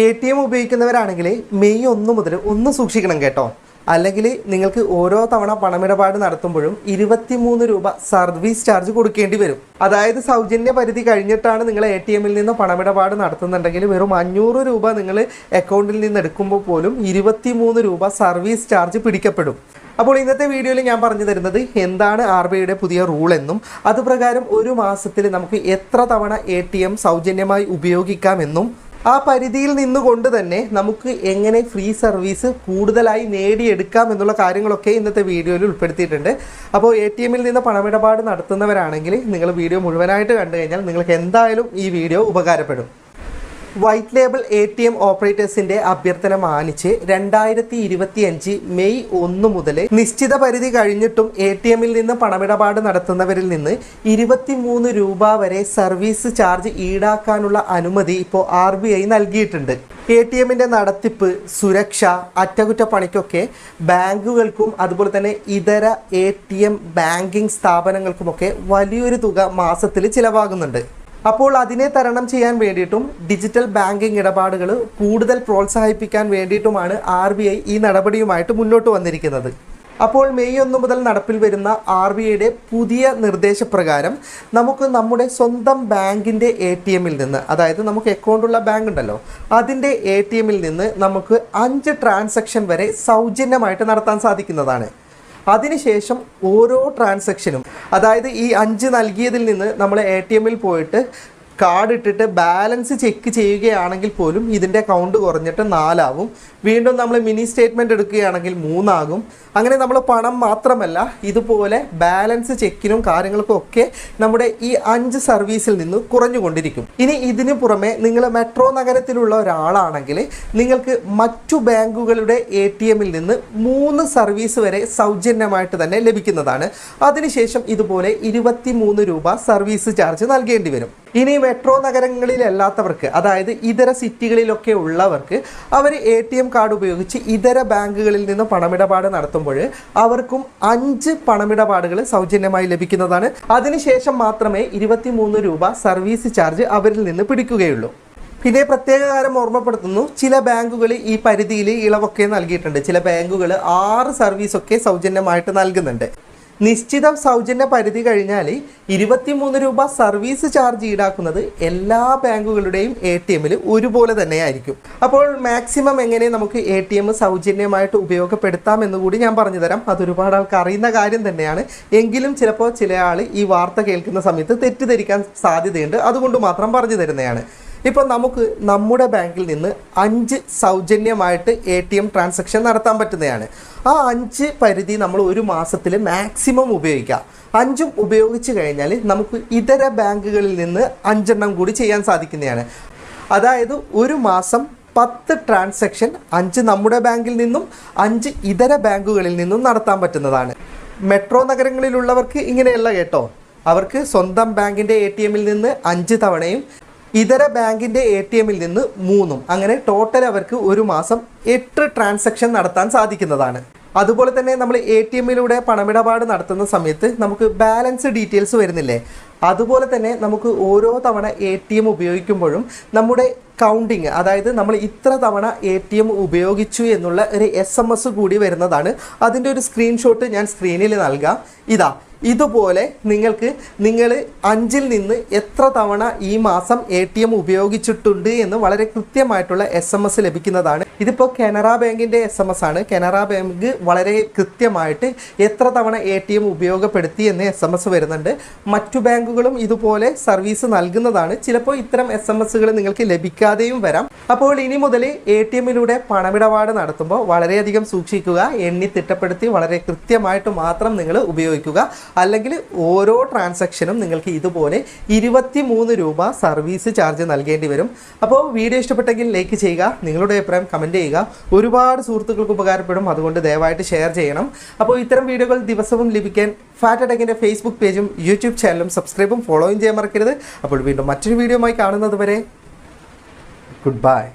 A T M ഉപയോഗിക്കുന്നവരാണെങ്കിൽ May ഒന്ന് മുതൽ ഒന്ന് സൂക്ഷിക്കണം കേട്ടോ. അല്ലെങ്കിൽ നിങ്ങൾക്ക് ഓരോ തവണ പണമിടപാട് നടത്തുമ്പോഴും ഇരുപത്തിമൂന്ന് രൂപ സർവീസ് ചാർജ് കൊടുക്കേണ്ടി വരും. അതായത് സൗജന്യ പരിധി കഴിഞ്ഞിട്ടാണ് നിങ്ങൾ എ ടി എമ്മിൽ നിന്ന് പണമിടപാട് നടത്തുന്നുണ്ടെങ്കിൽ വെറും അഞ്ഞൂറ് രൂപ നിങ്ങൾ അക്കൗണ്ടിൽ നിന്ന് എടുക്കുമ്പോൾ പോലും ഇരുപത്തിമൂന്ന് രൂപ സർവീസ് ചാർജ് പിടിക്കപ്പെടും. അപ്പോൾ ഇന്നത്തെ വീഡിയോയിൽ ഞാൻ പറഞ്ഞു തരുന്നത് എന്താണ് ആർ ബി ഐയുടെ പുതിയ റൂൾ എന്നും അതുപ്രകാരം ഒരു മാസത്തിൽ നമുക്ക് എത്ര തവണ എ സൗജന്യമായി ഉപയോഗിക്കാമെന്നും ആ പരിധിയിൽ നിന്നുകൊണ്ട് തന്നെ നമുക്ക് എങ്ങനെ ഫ്രീ സർവീസ് കൂടുതലായി നേടിയെടുക്കാം എന്നുള്ള കാര്യങ്ങളൊക്കെ ഇന്നത്തെ വീഡിയോയിൽ ഉൾപ്പെടുത്തിയിട്ടുണ്ട്. അപ്പോൾ എ ടി എമ്മിൽ നിന്ന് പണമിടപാട് നടത്തുന്നവരാണെങ്കിൽ നിങ്ങൾ വീഡിയോ മുഴുവനായിട്ട് കണ്ടു കഴിഞ്ഞാൽ നിങ്ങൾക്ക് എന്തായാലും ഈ വീഡിയോ ഉപകാരപ്പെടും. White label A T M ഓപ്പറേറ്റേഴ്സിന്റെ അഭ്യർത്ഥന മാനിച്ച് രണ്ടായിരത്തി ഇരുപത്തി അഞ്ച് മെയ് ഒന്ന് മുതൽ നിശ്ചിത പരിധി കഴിഞ്ഞിട്ടും എ ടി എമ്മിൽ നിന്ന് പണമിടപാട് നടത്തുന്നവരിൽ നിന്ന് ഇരുപത്തിമൂന്ന് രൂപ വരെ സർവീസ് ചാർജ് ഈടാക്കാനുള്ള അനുമതി ഇപ്പോൾ ആർ ബി ഐ നൽകിയിട്ടുണ്ട്. എ ടി എമ്മിന്റെ നടത്തിപ്പ് സുരക്ഷ അറ്റകുറ്റപ്പണിക്കൊക്കെ ബാങ്കുകൾക്കും അതുപോലെ തന്നെ ഇതര എ ടി എം ബാങ്കിങ് സ്ഥാപനങ്ങൾക്കുമൊക്കെ വലിയൊരു തുക മാസത്തിൽ ചിലവാകുന്നുണ്ട്. അപ്പോൾ അതിനെ തരണം ചെയ്യാൻ വേണ്ടിയിട്ടും ഡിജിറ്റൽ ബാങ്കിംഗ് ഇടപാടുകൾ കൂടുതൽ പ്രോത്സാഹിപ്പിക്കാൻ വേണ്ടിയിട്ടുമാണ് ആർ ബി ഐ ഈ നടപടിയുമായിട്ട് മുന്നോട്ട് വന്നിരിക്കുന്നത്. അപ്പോൾ മെയ് ഒന്ന് മുതൽ നടപ്പിൽ വരുന്ന ആർ ബി ഐയുടെ പുതിയ നിർദ്ദേശപ്രകാരം നമുക്ക് നമ്മുടെ സ്വന്തം ബാങ്കിന്റെ എ ടി എമ്മിൽ നിന്ന് അതായത് നമുക്ക് അക്കൗണ്ടുള്ള ബാങ്ക് ഉണ്ടല്ലോ അതിന്റെ എ ടി എമ്മിൽ നിന്ന് നമുക്ക് അഞ്ച് ട്രാൻസാക്ഷൻ വരെ സൗജന്യമായിട്ട് നടത്താൻ സാധിക്കുന്നതാണ്. അതിനുശേഷം ഓരോ ട്രാൻസാക്ഷനും അതായത് ഈ അഞ്ച് നൽകിയതിൽ നിന്ന് നമ്മൾ എ ടി എമ്മിൽ പോയിട്ട് കാർഡ് ഇട്ടിട്ട് ബാലൻസ് ചെക്ക് ചെയ്യുകയാണെങ്കിൽ പോലും ഇതിന്റെ അക്കൗണ്ട് കുറഞ്ഞിട്ട് നാലാവും. വീണ്ടും നമ്മൾ മിനി സ്റ്റേറ്റ്മെന്റ് എടുക്കുകയാണെങ്കിൽ മൂന്നാകും. അങ്ങനെ നമ്മൾ പണം മാത്രമല്ല ഇതുപോലെ ബാലൻസ് ചെക്കിനും കാര്യങ്ങൾക്കും ഒക്കെ നമ്മുടെ ഈ അഞ്ച് സർവീസിൽ നിന്ന് കുറഞ്ഞുകൊണ്ടിരിക്കും. ഇനി ഇതിന് പുറമെ നിങ്ങൾ മെട്രോ നഗരത്തിലുള്ള ഒരാളാണെങ്കിൽ നിങ്ങൾക്ക് മറ്റു ബാങ്കുകളുടെ എ ടി എമ്മിൽ നിന്ന് മൂന്ന് സർവീസ് വരെ സൗജന്യമായിട്ട് തന്നെ ലഭിക്കുന്നതാണ്. അതിനുശേഷം ഇതുപോലെ ഇരുപത്തി രൂപ സർവീസ് ചാർജ് നൽകേണ്ടി വരും. ഇനി മെട്രോ നഗരങ്ങളിലല്ലാത്തവർക്ക് അതായത് ഇതര സിറ്റികളിലൊക്കെ ഉള്ളവർക്ക് അവർ എ ടി എം കാർഡ് ഉപയോഗിച്ച് ഇതര ബാങ്കുകളിൽ നിന്ന് പണമിടപാട് നടത്തുമ്പോൾ അവർക്കും അഞ്ച് പണമിടപാടുകൾ സൗജന്യമായി ലഭിക്കുന്നതാണ്. അതിനുശേഷം മാത്രമേ ഇരുപത്തിമൂന്ന് രൂപ സർവീസ് ചാർജ് അവരിൽ നിന്ന് പിടിക്കുകയുള്ളൂ. പിന്നെ പ്രത്യേക കാര്യം ഓർമ്മപ്പെടുത്തുന്നു ചില ബാങ്കുകൾ ഈ പരിധിയിൽ ഇളവൊക്കെ നൽകിയിട്ടുണ്ട്. ചില ബാങ്കുകൾ ആറ് സർവീസൊക്കെ സൗജന്യമായിട്ട് നൽകുന്നുണ്ട്. നിശ്ചിത സൗജന്യ പരിധി കഴിഞ്ഞാൽ ഇരുപത്തിമൂന്ന് രൂപ സർവീസ് ചാർജ് ഈടാക്കുന്നത് എല്ലാ ബാങ്കുകളുടെയും എ ടി എമ്മിൽ ഒരുപോലെ തന്നെയായിരിക്കും. അപ്പോൾ മാക്സിമം എങ്ങനെ നമുക്ക് എ ടി എം സൗജന്യമായിട്ട് ഉപയോഗപ്പെടുത്താം എന്ന് കൂടി ഞാൻ പറഞ്ഞു തരാം അത് ഒരുപാട് ആൾക്ക് അറിയുന്ന കാര്യം തന്നെയാണ്. എങ്കിലും ചിലപ്പോൾ ചില ആൾ ഈ വാർത്ത കേൾക്കുന്ന സമയത്ത് തെറ്റിദ്ധരിക്കാൻ സാധ്യതയുണ്ട്. അതുകൊണ്ട് മാത്രം പറഞ്ഞു തരുന്നതാണ്. ഇപ്പോൾ നമുക്ക് നമ്മുടെ ബാങ്കിൽ നിന്ന് അഞ്ച് സൗജന്യമായിട്ട് എ ടി എം ട്രാൻസാക്ഷൻ നടത്താൻ പറ്റുന്നതാണ്. ആ അഞ്ച് പരിധി നമ്മൾ ഒരു മാസത്തിൽ മാക്സിമം ഉപയോഗിക്കാം. അഞ്ചും ഉപയോഗിച്ച് കഴിഞ്ഞാൽ നമുക്ക് ഇതര ബാങ്കുകളിൽ നിന്ന് അഞ്ചെണ്ണം കൂടി ചെയ്യാൻ സാധിക്കുന്നതാണ്. അതായത് ഒരു മാസം പത്ത് ട്രാൻസാക്ഷൻ അഞ്ച് നമ്മുടെ ബാങ്കിൽ നിന്നും അഞ്ച് ഇതര ബാങ്കുകളിൽ നിന്നും നടത്താൻ പറ്റുന്നതാണ്. മെട്രോ നഗരങ്ങളിലുള്ളവർക്ക് ഇങ്ങനെയല്ല കേട്ടോ. അവർക്ക് സ്വന്തം ബാങ്കിന്റെ എ ടി എമ്മിൽ നിന്ന് അഞ്ച് തവണയും ഇതര ബാങ്കിന്റെ എ ടി എമ്മിൽ നിന്ന് മൂന്നും അങ്ങനെ ടോട്ടൽ അവർക്ക് ഒരു മാസം എട്ട് ട്രാൻസാക്ഷൻ നടത്താൻ സാധിക്കുന്നതാണ്. അതുപോലെ തന്നെ നമ്മൾ എ ടി എമ്മിലൂടെ പണമിടപാട് നടത്തുന്ന സമയത്ത് നമുക്ക് ബാലൻസ് ഡീറ്റെയിൽസ് വരുന്നില്ലേ? അതുപോലെ തന്നെ നമുക്ക് ഓരോ തവണ എ ടി എം ഉപയോഗിക്കുമ്പോഴും നമ്മുടെ കൗണ്ടിങ് അതായത് നമ്മൾ ഇത്ര തവണ എ ടി എം ഉപയോഗിച്ചു എന്നുള്ള ഒരു എസ് എം എസ് കൂടി വരുന്നതാണ്. അതിന്റെ ഒരു സ്ക്രീൻഷോട്ട് ഞാൻ സ്ക്രീനിൽ നൽകാം. ഇതാ ഇതുപോലെ നിങ്ങൾക്ക് നിങ്ങൾ അഞ്ചിൽ നിന്ന് എത്ര തവണ ഈ മാസം എ ടി എം ഉപയോഗിച്ചിട്ടുണ്ട് എന്ന് വളരെ കൃത്യമായിട്ടുള്ള എസ് എം എസ് ലഭിക്കുന്നതാണ്. ഇതിപ്പോൾ കനറ ബാങ്കിന്റെ എസ് എം എസ് ആണ്. കനറ ബാങ്ക് വളരെ കൃത്യമായിട്ട് എത്ര തവണ എ ടി എം ഉപയോഗപ്പെടുത്തി എന്ന് എസ് എം എസ് വരുന്നുണ്ട്. മറ്റു ബാങ്കുകളും ഇതുപോലെ സർവീസ് നൽകുന്നതാണ്. ചിലപ്പോൾ ഇത്തരം എസ് എം എസ്സുകൾ നിങ്ങൾക്ക് ലഭിക്കാതെയും വരാം. അപ്പോൾ ഇനി മുതൽ എ ടി എമ്മിലൂടെ പണമിടപാട് നടത്തുമ്പോൾ വളരെയധികം സൂക്ഷിക്കുക എണ്ണി തിട്ടപ്പെടുത്തി വളരെ കൃത്യമായിട്ട് മാത്രം നിങ്ങൾ ഉപയോഗിക്കുക. അല്ലെങ്കിൽ ഓരോ ട്രാൻസാക്ഷനും നിങ്ങൾക്ക് ഇതുപോലെ ഇരുപത്തി മൂന്ന് രൂപ സർവീസ് ചാർജ് നൽകേണ്ടി വരും. അപ്പോൾ വീഡിയോ ഇഷ്ടപ്പെട്ടെങ്കിൽ ലൈക്ക് ചെയ്യുക നിങ്ങളുടെ അഭിപ്രായം കമന്റ് ചെയ്യുക. ഒരുപാട് സുഹൃത്തുക്കൾക്ക് ഉപകാരപ്പെടും. അതുകൊണ്ട് ദയവായിട്ട് ഷെയർ ചെയ്യണം. അപ്പോൾ ഇത്തരം വീഡിയോകൾ ദിവസവും ലഭിക്കാൻ ഫാറ്റ് അറ്റാക്കിന്റെ ഫേസ്ബുക്ക് പേജും യൂട്യൂബ് ചാനലും സബ്സ്ക്രൈബും ഫോളോയും ചെയ്യാൻ മറക്കരുത്. അപ്പോൾ വീണ്ടും മറ്റൊരു വീഡിയോയുമായി കാണുന്നത് വരെ ഗുഡ് ബൈ